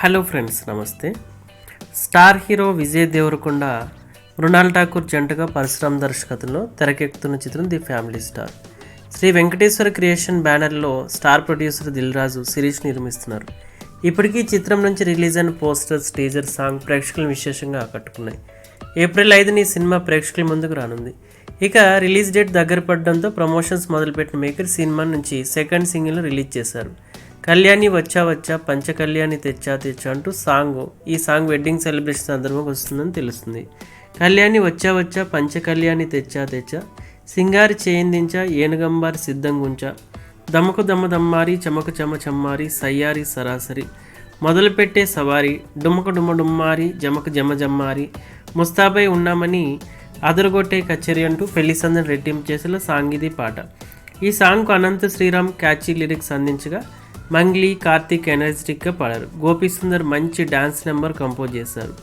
Hello friends నమస్తే. Star hero Vijay Deverakonda Mrunal Thakur జంటగా పరశురామ్ దర్శకత్వంలో తెరకెక్కుతున్న చిత్రం the family star. Sri Venkateswara creation బ్యానర్లో స్టార్ ప్రొడ్యూసర్ దిల్ రాజు సిరీస్ నిర్మిస్తున్నారు. ఇప్పటికీ ఈ చిత్రం నుంచి రిలీజ్ అయిన పోస్టర్స్ టీజర్ సాంగ్ ప్రేక్షకులను విశేషంగా ఆకట్టుకున్నాయి. ఏప్రిల్ ఐదుని ఈ సినిమా ప్రేక్షకుల ముందుకు రానుంది. ఇక రిలీజ్ డేట్ దగ్గర పడడంతో ప్రమోషన్స్ మొదలుపెట్టిన మేకర్ సినిమా నుంచి సెకండ్ సింగిల్ రిలీజ్ చేశారు. కళ్యాణి వచ్చా వచ్చా పంచ కళ్యాణి తెచ్చా తెచ్చా అంటూ సాంగ్. ఈ సాంగ్ వెడ్డింగ్ సెలబ్రేషన్ సందర్భంగా వస్తుందని తెలుస్తుంది. కళ్యాణి వచ్చా వచ్చా పంచ కళ్యాణి తెచ్చా తెచ్చా సింగారి చేయిందించా ఏనుగంబారి సిద్ధంగుంచా దమకు దమ్మ దమ్మారి చమకు చమ చమ్మారి సయ్యారి సరాసరి మొదలుపెట్టే సవారి డుమ్మకు డుమ్మ డుమ్మారి జమకు జమ జమ్మారి ముస్తాబై ఉన్నామని అదరగొట్టే కచేరి అంటూ పెళ్ళి సందడి రెట్టింపు చేసిన సాంగ్ ఇది పాట. ఈ సాంగ్కు అనంత శ్రీరామ్ క్యాచీ లిరిక్స్ అందించగా మంగ్లీ కార్తీక్ ఎనర్జెటిక్గా పాడారు. గోపి సుందర్ మంచి డాన్స్ నెంబర్ కంపోజ్ చేశారు.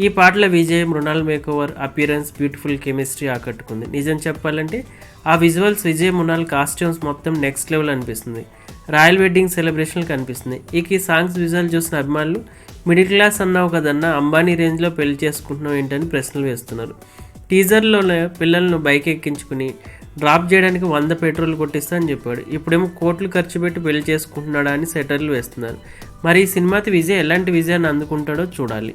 ఈ పాటల Vijay Mrunal makeover appearance beautiful chemistry ఆకట్టుకుంది. నిజం చెప్పాలంటే ఆ విజువల్స్ విజయ్ మృణాల్ కాస్ట్యూమ్స్ మొత్తం నెక్స్ట్ లెవెల్ అనిపిస్తుంది. రాయల్ వెడ్డింగ్ సెలబ్రేషన్లు కనిపిస్తుంది. ఇక ఈ సాంగ్స్ విజువల్ చూసిన అభిమానులు మిడిల్ క్లాస్ అన్నావు కదన్నా అంబానీ రేంజ్లో పెళ్ళి చేసుకుంటున్నావు ఏంటని ప్రశ్నలు వేస్తున్నారు. టీజర్లోనే పిల్లలను బైక్ ఎక్కించుకుని డ్రాప్ చేయడానికి వంద పెట్రోల్ కొట్టిస్తా అని చెప్పాడు. ఇప్పుడేమో కోట్లు ఖర్చు పెట్టి పెళ్ళి చేసుకుంటున్నాడా అని సెటర్లు వేస్తున్నారు. మరి ఈ సినిమాతో విజయ్ ఎలాంటి విజయాన్ని అందుకుంటాడో చూడాలి.